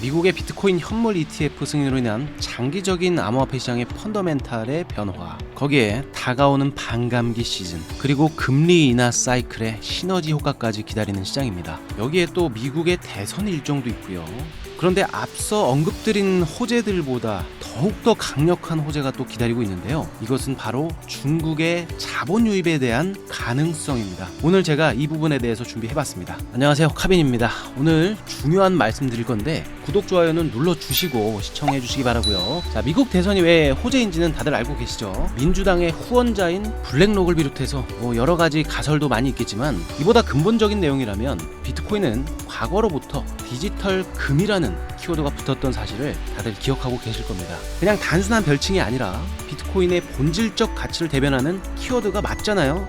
미국의 비트코인 현물 ETF 승인으로 인한 장기적인 암호화폐 시장의 펀더멘탈의 변화, 거기에 다가오는 반감기 시즌, 그리고 금리 인하 사이클의 시너지 효과까지 기다리는 시장입니다. 여기에 또 미국의 대선 일정도 있고요. 그런데 앞서 언급드린 호재들보다 더욱더 강력한 호재가 또 기다리고 있는데요. 이것은 바로 중국의 자본 유입에 대한 가능성입니다. 오늘 제가 이 부분에 대해서 준비해봤습니다. 안녕하세요. 카빈입니다. 오늘 중요한 말씀 드릴 건데 구독, 좋아요는 눌러주시고 시청해주시기 바라고요. 자, 미국 대선이 왜 호재인지는 다들 알고 계시죠? 민 주당의 후원자인 블랙록을 비롯해서 뭐 여러 가지 가설도 많이 있겠지만 이보다 근본적인 내용이라면 비트코인은 과거로부터 디지털 금이라는 키워드가 붙었던 사실을 다들 기억하고 계실 겁니다. 그냥 단순한 별칭이 아니라 비트코인의 본질적 가치를 대변하는 키워드가 맞잖아요.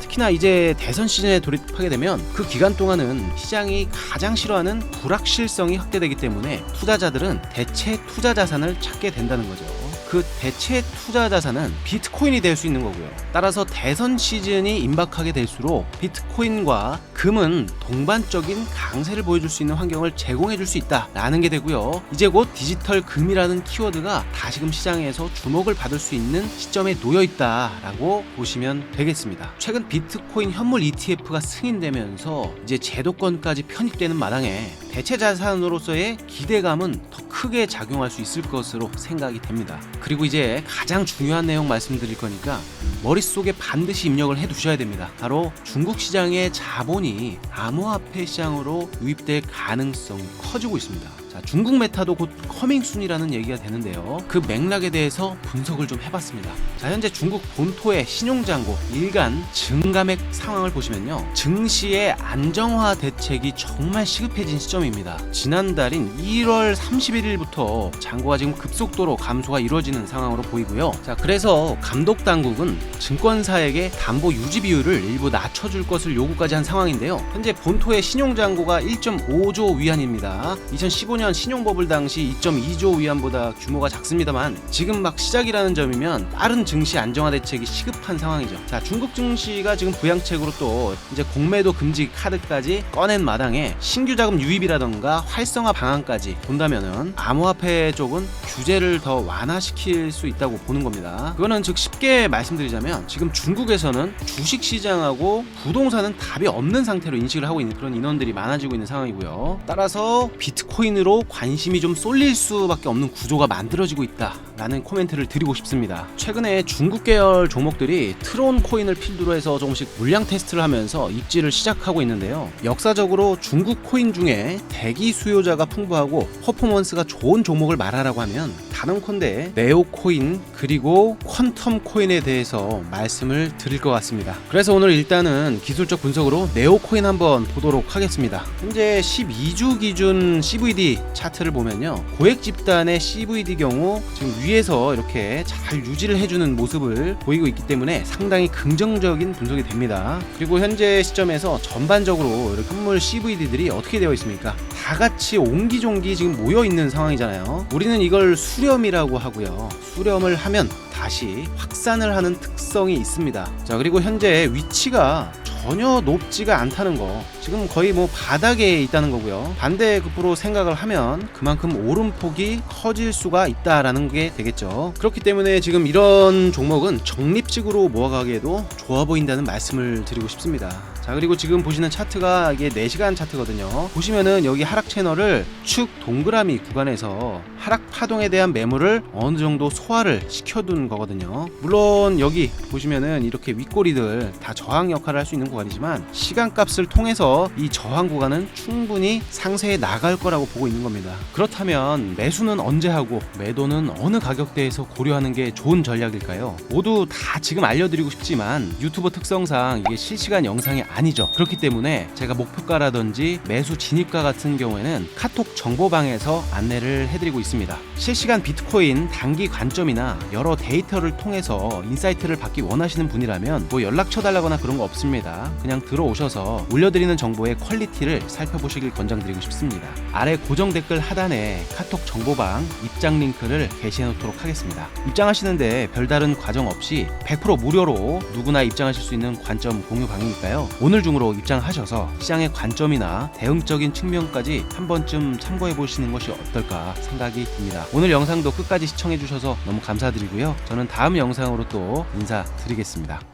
특히나 이제 대선 시즌에 돌입하게 되면 그 기간 동안은 시장이 가장 싫어하는 불확실성이 확대되기 때문에 투자자들은 대체 투자 자산을 찾게 된다는 거죠. 그 대체 투자 자산은 비트코인이 될 수 있는 거고요. 따라서 대선 시즌이 임박하게 될수록 비트코인과 금은 동반적인 강세를 보여줄 수 있는 환경을 제공해 줄 수 있다라는 게 되고요. 이제 곧 디지털 금이라는 키워드가 다시금 시장에서 주목을 받을 수 있는 시점에 놓여 있다라고 보시면 되겠습니다. 최근 비트코인 현물 ETF가 승인되면서 이제 제도권까지 편입되는 마당에 대체 자산으로서의 기대감은 더 크게 작용할 수 있을 것으로 생각이 됩니다. 그리고 이제 가장 중요한 내용 말씀드릴 거니까 머릿속에 반드시 입력을 해 두셔야 됩니다. 바로 중국 시장의 자본이 암호화폐 시장으로 유입될 가능성이 커지고 있습니다. 자, 중국 메타도 곧 커밍순이라는 얘기가 되는데요. 그 맥락에 대해서 분석을 좀 해봤습니다. 자, 현재 중국 본토의 신용잔고 일간 증감액 상황을 보시면요. 증시의 안정화 대책이 정말 시급해진 시점입니다. 지난달인 1월 31일부터 잔고가 지금 급속도로 감소가 이루어지는 상황으로 보이고요. 자, 그래서 감독 당국은 증권사에게 담보 유지 비율을 일부 낮춰줄 것을 요구까지 한 상황인데요. 현재 본토의 신용잔고가 1.5조 위안입니다. 2015년 신용버블 당시 2.2조 위안보다 규모가 작습니다만 지금 막 시작이라는 점이면 빠른 증시 안정화 대책이 시급한 상황이죠. 자, 중국 증시가 지금 부양책으로 또 이제 공매도 금지 카드까지 꺼낸 마당에 신규 자금 유입이라던가 활성화 방안까지 본다면은 암호화폐 쪽은 규제를 더 완화시킬 수 있다고 보는 겁니다. 그거는 즉 쉽게 말씀드리자면 지금 중국에서는 주식 시장하고 부동산은 답이 없는 상태로 인식을 하고 있는 그런 인원들이 많아지고 있는 상황이고요. 따라서 비트코인으로 관심이 좀 쏠릴 수밖에 없는 구조가 만들어지고 있다 라는 코멘트를 드리고 싶습니다. 최근에 중국 계열 종목들이 트론 코인을 필두로 해서 조금씩 물량 테스트를 하면서 입지를 시작하고 있는데요. 역사적으로 중국 코인 중에 대기 수요자가 풍부하고 퍼포먼스가 좋은 종목을 말하라고 하면 단언컨대 네오 코인 그리고 퀀텀 코인에 대해서 말씀을 드릴 것 같습니다. 그래서 오늘 일단은 기술적 분석으로 네오 코인 한번 보도록 하겠습니다. 현재 12주 기준 CVD 차트를 보면요. 고액 집단의 CVD 경우 지금 위에 서 이렇게 잘 유지를 해주는 모습을 보이고 있기 때문에 상당히 긍정적인 분석이 됩니다. 그리고 현재 시점에서 전반적으로 이렇게 현물 CVD들이 어떻게 되어 있습니까? 다 같이 옹기종기 지금 모여 있는 상황이잖아요. 우리는 이걸 수렴이라고 하고요. 수렴을 하면 다시 확산을 하는 특성이 있습니다. 자, 그리고 현재 위치가 전혀 높지가 않다는 거. 지금 거의 뭐 바닥에 있다는 거고요. 반대 급부로 생각을 하면 그만큼 오름폭이 커질 수가 있다라는 게 되겠죠. 그렇기 때문에 지금 이런 종목은 적립식으로 모아가기에도 좋아 보인다는 말씀을 드리고 싶습니다. 자 그리고 지금 보시는 차트가 이게 4시간 차트거든요. 보시면은 여기 하락 채널을 축 동그라미 구간에서 하락 파동에 대한 매물을 어느 정도 소화를 시켜둔 거거든요. 물론 여기 보시면은 이렇게 윗꼬리들 다 저항 역할을 할 수 있는 구간이지만 시간값을 통해서 이 저항 구간은 충분히 상세에 나갈 거라고 보고 있는 겁니다. 그렇다면 매수는 언제 하고 매도는 어느 가격대에서 고려하는 게 좋은 전략일까요? 모두 다 지금 알려드리고 싶지만 유튜버 특성상 이게 실시간 영상이 아니죠. 그렇기 때문에 제가 목표가라든지 매수 진입가 같은 경우에는 카톡 정보방에서 안내를 해드리고 있습니다. 실시간 비트코인 단기 관점이나 여러 데이터를 통해서 인사이트를 받기 원하시는 분이라면 뭐 연락처 달라거나 그런 거 없습니다. 그냥 들어오셔서 올려드리는 정보의 퀄리티를 살펴보시길 권장드리고 싶습니다. 아래 고정 댓글 하단에 카톡 정보방 입장 링크를 게시해 놓도록 하겠습니다. 입장하시는데 별다른 과정 없이 100% 무료로 누구나 입장하실 수 있는 관점 공유 방이니까요. 오늘 중으로 입장하셔서 시장의 관점이나 대응적인 측면까지 한 번쯤 참고해 보시는 것이 어떨까 생각이 듭니다. 오늘 영상도 끝까지 시청해 주셔서 너무 감사드리고요. 저는 다음 영상으로 또 인사드리겠습니다.